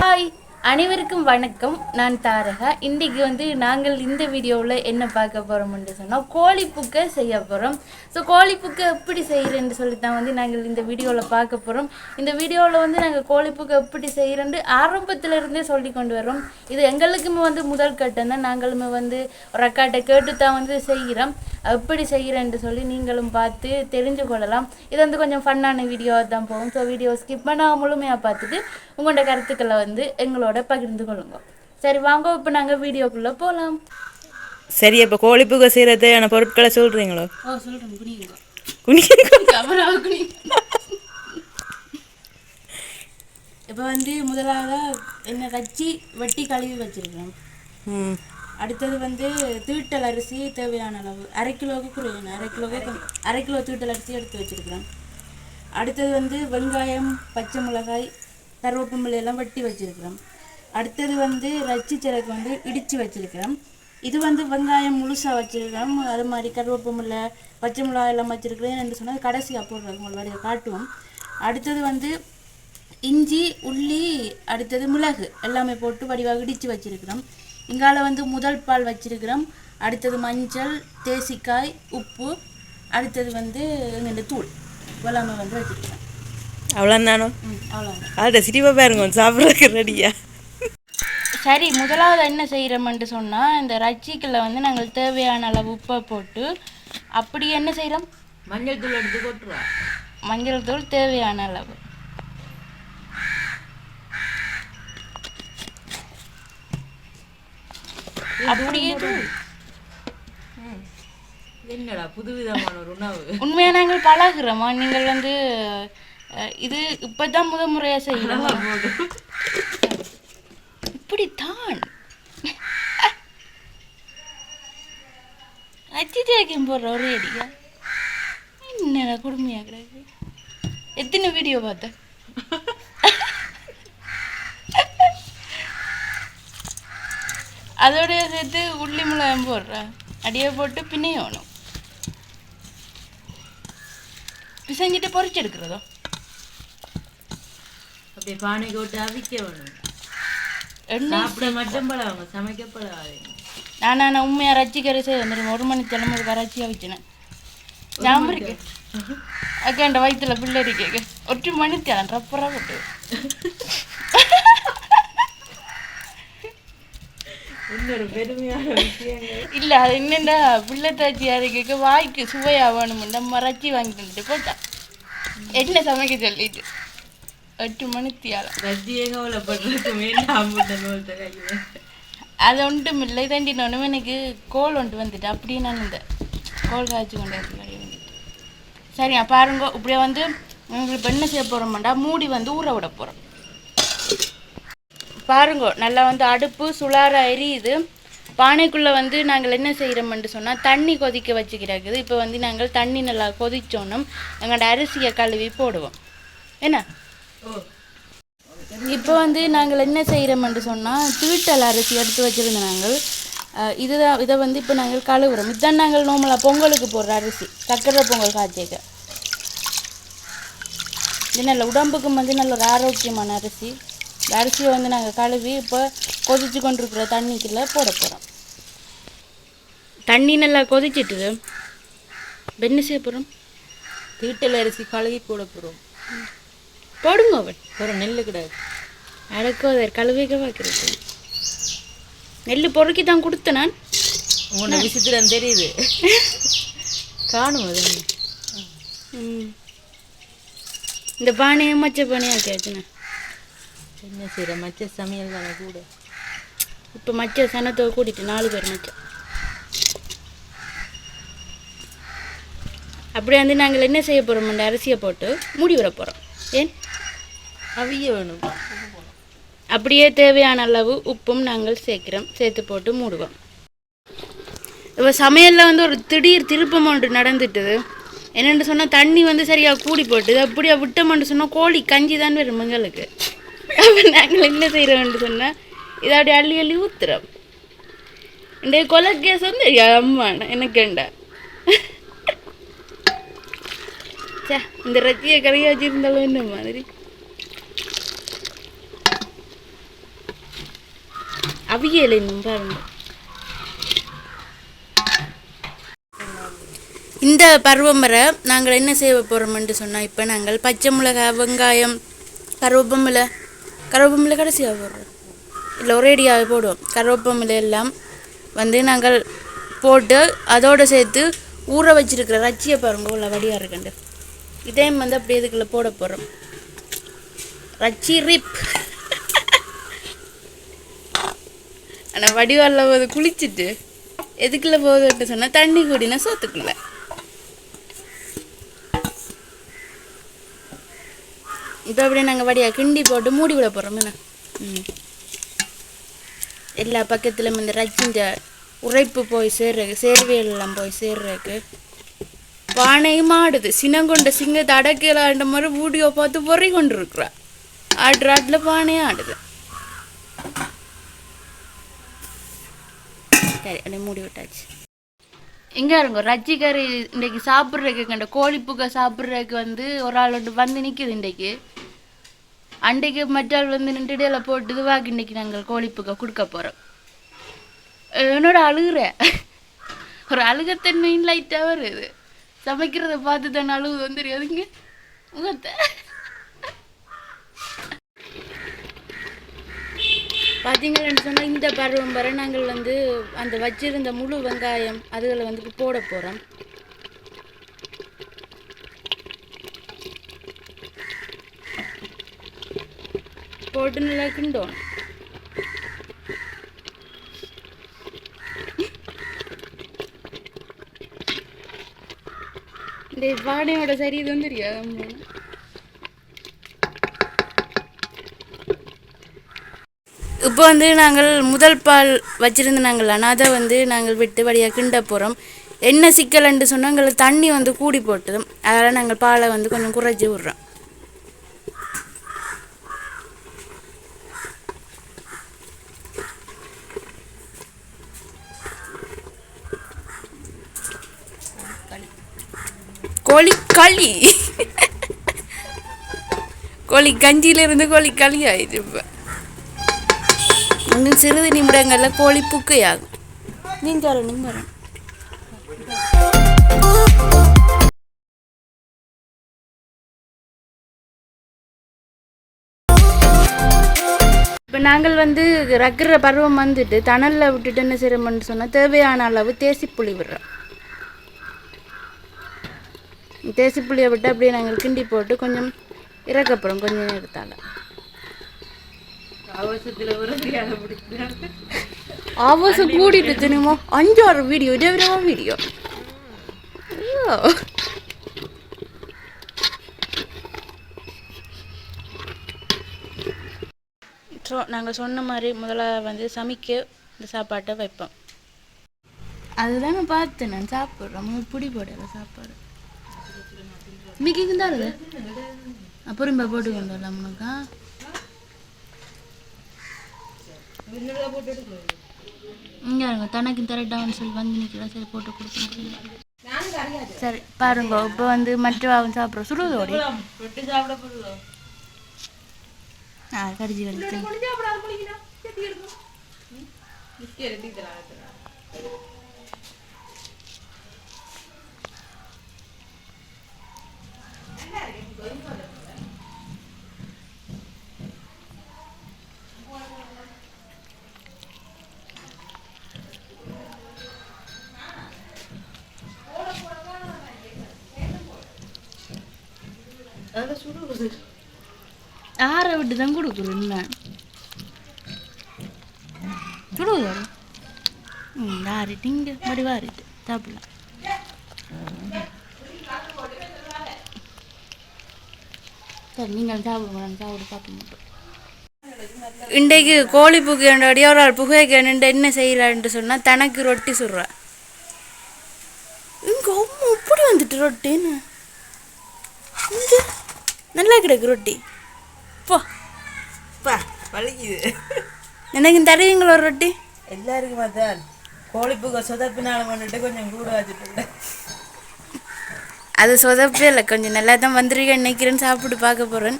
Bye! அனைவருக்கும் வணக்கம். நான் தாரகா. இன்றைக்கி வந்து நாங்கள் இந்த வீடியோவில் என்ன பார்க்க போகிறோம்னு சொன்னால் கோழிப்புக்கை செய்ய போகிறோம் ஸோ கோழிப்புக்கை எப்படி செய்கிறேன்னு சொல்லி தான் வந்து நாங்கள் இந்த வீடியோவில் பார்க்க போகிறோம் இந்த வீடியோவில் வந்து நாங்கள் கோழிப்புக்கை எப்படி செய்கிறேன்னு ஆரம்பத்துல இருந்தே சொல்லி கொண்டு வரோம் இது எங்களுக்குமே வந்து முதல் கட்டம் தான். நாங்களுமே வந்து ஒரு அக்காட்டை கேட்டு தான் வந்து செய்கிறோம். எப்படி செய்கிறேன்னு சொல்லி நீங்களும் பார்த்து தெரிஞ்சு கொள்ளலாம். இது வந்து கொஞ்சம் ஃபன்னான வீடியோவாக தான் போகும். ஸோ வீடியோ ஸ்கிப் பண்ணால் முழுமையாக பார்த்துட்டு உங்களோட கருத்துக்களை வந்து எங்களோட பகிர்ந்து கொள்ளுங்க. சரி வாங்க இப்போ நாங்கள் வீடியோக்குள்ளே போகலாம் சரி இப்போ கோழிப்புகை செய்கிறதுக்கான பொருட்களை சொல்கிறீங்களோ ஓ சொல்கிறேன் குனிங்க இப்போ வந்து முதலாவது என்ன கச்சி வெட்டி கழுவி வச்சிருக்கிறோம் அடுத்தது வந்து தீட்டல் அரிசி தேவையான அளவு அரை கிலோவுக்கு குறையணும். அரை கிலோவுக்கு அரை கிலோ தீட்டல் அரிசி எடுத்து வச்சிருக்கிறேன் அடுத்தது வந்து வெங்காயம் பச்சை மிளகாய் கருவேப்பமில்லை எல்லாம் வெட்டி வச்சிருக்கிறோம். அடுத்தது வந்து ரச்சி சிறகு வந்து இடித்து வச்சிருக்கிறோம். இது வந்து வெங்காயம் முழுசாக வச்சிருக்கிறோம். அது மாதிரி கருவேப்பமில்லை பச்சை மிளகாய் எல்லாம் வச்சிருக்கிறேன் என்று சொன்னால் கடைசியாக போடுறது உங்களோட காட்டுவோம். அடுத்தது வந்து இஞ்சி உள்ளி அடுத்தது மிளகு எல்லாமே போட்டு வடிவாக இடித்து வச்சிருக்கிறோம். இங்கால வந்து முதல் பால் வச்சிருக்கிறோம். அடுத்தது மஞ்சள் தேசிக்காய் உப்பு அடுத்தது வந்து எங்கள் தூள். எல்லாமே வந்து வச்சிருக்கிறோம். அவ்வளோதானோ ம் அவ்வளோதான் அதை சிரிப்பா பாருங்க சாப்பிட்றதுக்கு ரெடியா சரி முதலாவது என்ன செய்கிறோம்னு சொன்னால் இந்த ரச்சிக்கில் வந்து நாங்கள் தேவையான அளவு உப்பை போட்டு அப்படி என்ன செய்கிறோம் மஞ்சள் தூள் எடுத்து கொட்டுருவா மஞ்சள் தூள் தேவையான அளவு. அப்படியே என்னடா புதுவிதமான ஒரு உணவு. உண்மையாக நாங்கள் பழகுறோமா? நீங்கள் வந்து இது இப்பதான் முத முறையா செய்யணும் அப்படித்தான் அச்சிட்டு போடுற ஒரே அடியா? என்னடா கொடுமையாக கிடக்கு? எத்தனை வீடியோ பார்த்த? அதோட சேர்த்து உள்ளி மிளகாயும் போடுறேன் அடியை போட்டு பிணையணும் பிசைஞ்சிட்டு பொறிச்செடுக்கிறதோ அப்படியே பானை விட்டு அவிக்க வேணும். சாப்பிட மட்டும் பழவாங்க நான் நான் உண்மையாக ரச்சி கரை செய்ய வந்துடும் ஒரு மணி ஒரு கரைச்சி வச்சுனேன். ஞாபகம் இருக்கு அக்கா வயிற்றுல பிள்ளை இருக்கு. ஒரு மணி தேலம் ரப்பரா போட்டு. இல்லை அது என்னண்டா பிள்ளை தாச்சி அதுக்கு வாய்க்கு சுவையா வேணும்னு நம்ம ரச்சி வாங்கிட்டு போட்டா. என்ன சமைக்க சொல்லிட்டு. எட்டு மணி அது ஒன்றும் இல்லை தாண்டி ஒன்றும் எனக்கு கோல் ஒன்று வந்துட்டு அப்படியே நான் இந்த கோல் காய்ச்சி கொண்டு வந்து மாதிரி வந்துட்டு. சரி பாருங்க இப்படியே வந்து உங்களுக்கு என்ன செய்ய போகிறோம்டா மூடி வந்து ஊற விட போகிறோம் பாருங்க நல்லா வந்து அடுப்பு சுளார எரியுது பானைக்குள்ளே வந்து நாங்கள் என்ன செய்கிறோம்னு சொன்னால் தண்ணி கொதிக்க வச்சுக்கிறாக்குது இப்போ வந்து நாங்கள் தண்ணி நல்லா கொதிச்சோன்னும் எங்களோட அரிசியை கழுவி போடுவோம். என்ன? இப்போ வந்து நாங்கள் என்ன செய்கிறோம்னு சொன்னால் தீட்டல் அரிசி எடுத்து வச்சுருந்தோம் நாங்கள். இதுதான் இதை வந்து இப்போ நாங்கள் கழுவுறோம். இதுதான் நாங்கள் நோமலாக பொங்கலுக்கு போடுற அரிசி சக்கரை பொங்கல் காய்ச்சிக்க. இது நல்ல உடம்புக்கும் வந்து நல்ல ஒரு ஆரோக்கியமான அரிசி. இந்த அரிசியை வந்து நாங்கள் கழுவி இப்போ கொதிச்சு கொண்டிருக்கிற தண்ணிக்குள்ளே போட போகிறோம் தண்ணி நல்லா கொதிச்சிட்டு என்ன செய்ய போகிறோம் தீட்டல் அரிசி கழுவி போட போகிறோம் போடுங்க அவன். ஒரு நெல் கிடையாது அடக்கோதர் கழுவிக்க வைக்கிறது நெல் பொறுக்கி தான் கொடுத்தேன் நான். உன்னோட விசித்திரம் தெரியுது. காணும் அது. இந்த பானையை மச்ச பானையா கேட்டுனேன் என்ன செய்கிற மச்ச சமையல் தானே கூட? இப்போ மச்ச சனத்தை கூட்டிட்டு நாலு பேர் மச்சம் அப்படியே வந்து நாங்கள் என்ன செய்ய போகிறோம் அந்த அரிசியை போட்டு மூடி விட போகிறோம் ஏன்? அவிய வேணும். அப்படியே தேவையான அளவு உப்பும் நாங்கள் சேர்க்கிறோம். சேர்த்து போட்டு மூடுவோம். இப்போ சமையலில் வந்து ஒரு திடீர் திருப்பம் ஒன்று நடந்துட்டுது. என்னென்னு சொன்னால் தண்ணி வந்து சரியாக கூடி போட்டுது அப்படியே விட்டோம்னு சொன்னால் கோழி கஞ்சி தான் வரும் எங்களுக்கு. அப்போ நாங்கள் என்ன செய்கிறோம்னு சொன்னால் இதை அப்படியே அள்ளி அள்ளி ஊற்றுறோம் இந்த கொலை கேஸ் வந்து அம்மா எனக்குண்டா சே இந்த ரத்தியை கரையா வச்சிருந்தாலும் என்ன மாதிரி? அவியல் இன்னும் பாருங்க இந்த பருவம் வர நாங்கள் என்ன செய்ய போகிறோம்னு சொன்னால் இப்போ நாங்கள் பச்சை மிளகாய் வெங்காயம் கருவேப்பமிலை கருவேப்பமிலை கடைசியாக போடுறோம். இல்லை ஒரேடியாக போடுவோம். கருவேப்பமிலை எல்லாம் வந்து நாங்கள் போட்டு அதோடு சேர்த்து ஊற வச்சிருக்கிற ரச்சியை பாருங்க உள்ள வடியாக இருக்குண்டு இதையும் வந்து அப்படியே இதுக்குள்ளே போட போகிறோம் ரச்சி ரிப் ஆனால் வடிவாளில் போது குளிச்சுட்டு எதுக்குள்ள போகுதுன்ட்டு சொன்னால் தண்ணி கூடினா சோத்துக்குள்ள. இப்போ அப்படியே நாங்கள் வடியா கிண்டி போட்டு மூடி விட போகிறோம் என்ன? ம். எல்லா பக்கத்துலையும் இந்த ரச்சின்ற உரைப்பு போய் சேர்றக்கு சேர்வியல் எல்லாம் போய் சேர்றக்கு பானையும் ஆடுது சினங்கொண்ட சிங்கத்தை அடக்கலான்ற மாதிரி வீடியோ பார்த்து பொறி கொண்டு இருக்கிறா ஆடுற ஆட்டில் பானையும் ஆடுது. சரி அப்படியே மூடி விட்டாச்சு எங்கே இருங்க ரஜிகர் இன்றைக்கு சாப்பிட்றதுக்கு கண்ட கோழிப்புக்க சாப்பிட்றதுக்கு வந்து ஒரு ஆள் வந்து வந்து நிற்குது இன்றைக்கு. அன்றைக்கு மற்றாள் வந்து நின்றுட்டு எல்லாம் போட்டு இதுவாக இன்னைக்கு நாங்கள் கோழிப்புக்க கொடுக்க போகிறோம் என்னோட அழுகுற. ஒரு அழுகத்தன்மையின் லைட்டாக வருது. சமைக்கிறத பார்த்து தானே அழுகு வந்துருக்குதுங்க முகத்தை. பார்த்தீங்கன்னு சொன்னால் இந்த பருவம் வரை நாங்கள் வந்து அந்த வச்சிருந்த முழு வெங்காயம் அதுகளை வந்து போட போகிறோம் போட்டு நல்லா கிண்டோம் இந்த வாடையோட சரி இது வந்து இப்போ வந்து நாங்கள் முதல் பால் வச்சிருந்த நாங்கள் அதை வந்து நாங்கள் விட்டு வழியாக கிண்ட போகிறோம் என்ன சிக்கல்ன்னு சொன்னால் எங்களுக்கு தண்ணி வந்து கூடி போட்டதும் அதனால் நாங்கள் பாலை வந்து கொஞ்சம் குறைச்சி விட்றோம். கோழி களி. கோழி கஞ்சியிலிருந்து கோழி களி ஆயிடுச்சு இன்னும் சிறிது நிமிடங்களில் கோழி புக்கையாகும் நீஞ்சால நிம்மரம் இப்போ நாங்கள் வந்து ரக்கிற பருவம் வந்துட்டு தணலில் விட்டுட்டு என்ன செய்யறோம்னு சொன்னால் தேவையான அளவு தேசிப்புளி விடுறோம். தேசிப்புளியை விட்டு அப்படியே நாங்கள் கிண்டி போட்டு கொஞ்சம் இறக்கப்புறம் கொஞ்சம் நேரத்தால் ஆபாசம் கூடிட்டு தெரியுமா அஞ்சாறு வீடியோ இதே விதமா வீடியோ ஸோ நாங்கள் சொன்ன மாதிரி முதல்ல வந்து சமைக்க இந்த சாப்பாட்டை வைப்போம். அதுதான் நான் பார்த்தேன். நான் சாப்பிட்றேன். உங்களுக்கு பிடி போடல சாப்பாடு. மிக்கி தான் அப்புறம் இப்போ போட்டு கொண்டு வரலாம் உனக்கா? இங்க இருங்க தனக்கு தரட்டான்னு சொல்லி வந்து நிற்கிறா சரி போட்டு கொடுக்கணும் சரி பாருங்க இப்போ வந்து மற்ற அவன் சாப்பிட்றோம் சுடுவதோடி ஆ கடிச்சு கடிச்சு ஆற விட்டு தான் கொடுக்குறேன் நான் சுடுவதோட ம் ஆறிட்டு இங்கே மடி வாரிட்டு சாப்பிடலாம் சரி நீங்கள் சாப்பிடுங்க நான் சாப்பிட பார்க்க மாட்டோம். இன்றைக்கு கோழி புகையண்டோடைய ஒரு ஆள் புகைக்கு என்ன செய்யலான்ட்டு சொன்னால் தனக்கு ரொட்டி சுடுற. இங்கே அம்மா இப்படி வந்துட்டு ரொட்டின்னு நல்லா கிடக்கு ரொட்டி. போ. பா வலிக்குது. எனக்கு தருவீங்களா ஒரு ரொட்டி? எல்லாருக்குமா தான் கோழிப்புக சொதப்பினாலும் பண்ணிட்டு கொஞ்சம் கூட வச்சுட்டு அது சொதப்பே இல்லை. கொஞ்சம் நல்லா தான் வந்திருக்கேன். நினைக்கிறேன்னு சாப்பிட்டு பார்க்க போகிறேன்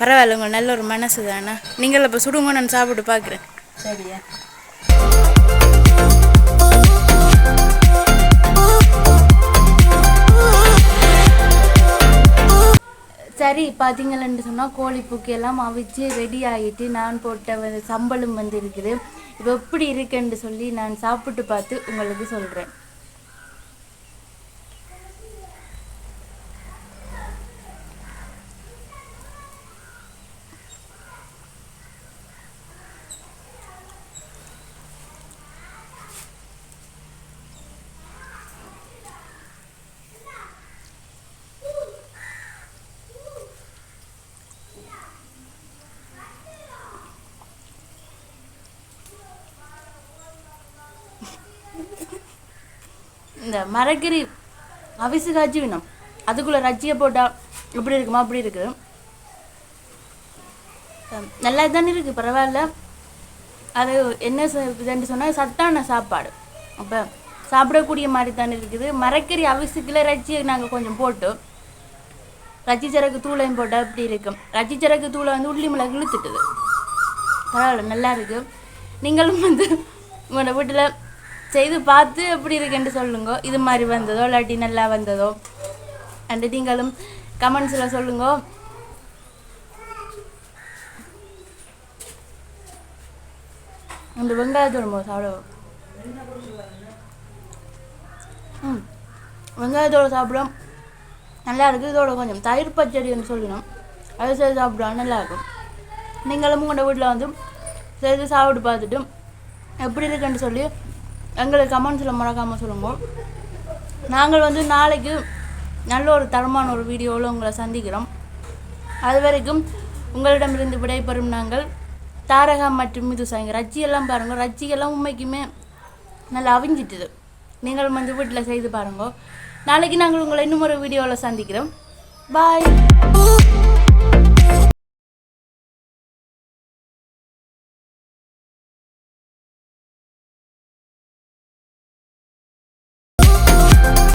பரவாயில்ல உங்கள் நல்ல ஒரு மனசு தானே? நீங்கள் இப்போ சுடுங்க நான் சாப்பிட்டு பார்க்குறேன். சரியா? சரி பார்த்தீங்களன்னு சொன்னால் கோழி பூக்கு எல்லாம் அவிச்சு ரெடி ஆகிட்டு நான் போட்ட சம்பளம் வந்து இருக்குது இப்போ எப்படி இருக்குன்னு சொல்லி நான் சாப்பிட்டு பார்த்து உங்களுக்கு சொல்கிறேன் இந்த மரக்கறி அவிசு காய்ச்சி வேணும் அதுக்குள்ளே ரச்சியை போட்டால் இப்படி இருக்குமா? அப்படி இருக்குது நல்லா தானே இருக்குது பரவாயில்ல. அது என்ன ச- இதுன்னு சொன்னால் சத்தான சாப்பாடு. அப்போ சாப்பிடக்கூடிய மாதிரி தானே இருக்குது. மரக்கறி அவிசுக்குள்ள ரச்சியை நாங்கள் கொஞ்சம் போட்டோம் ரச்சி சரக்கு தூளையும் போட்டால் இப்படி இருக்கும் ரச்சி சரக்கு தூளை வந்து உள்ளி மிளகு இழுத்துட்டுது. பரவாயில்ல நல்லா இருக்கு. நீங்களும் வந்து உங்களோட வீட்டில் செய்து பார்த்து எப்படி இருக்குன்னு சொல்லுங்க. இது மாதிரி வந்ததோ இல்லாட்டி நல்லா வந்ததோ. அண்டு நீங்களும் கமெண்ட்ஸில் சொல்லுங்க. இந்த வெங்காயத்தோடு சாப்பிடுவோம் ம். வெங்காயத்தோடு சாப்பிடும். நல்லா இருக்குது இதோட கொஞ்சம் தயிர் பச்சடின்னு சொல்லணும். அது செய்து சாப்பிடுவா நல்லாயிருக்கும் நீங்களும் உங்களோட வீட்டில் வந்து செய்து சாப்பிட்டு பார்த்துட்டு எப்படி இருக்குன்னு சொல்லி எங்களுக்கு கமெண்ட்ஸில் மறக்காமல் சொல்லுங்க. நாங்கள் வந்து நாளைக்கு நல்ல ஒரு தரமான ஒரு வீடியோவில் உங்களை சந்திக்கிறோம். அது வரைக்கும் உங்களிடமிருந்து விடைபெறும் நாங்கள். தாரகா மற்றும் இது சாயங்க ரஜ்ஜியெல்லாம் பாருங்கள் ரஜ்ஜியெல்லாம் உண்மைக்குமே நல்லா அவிஞ்சிட்டுது. நீங்களும் வந்து வீட்டில் செய்து பாருங்க. நாளைக்கு நாங்கள் உங்களை இன்னும் ஒரு வீடியோவில் சந்திக்கிறோம். பாய்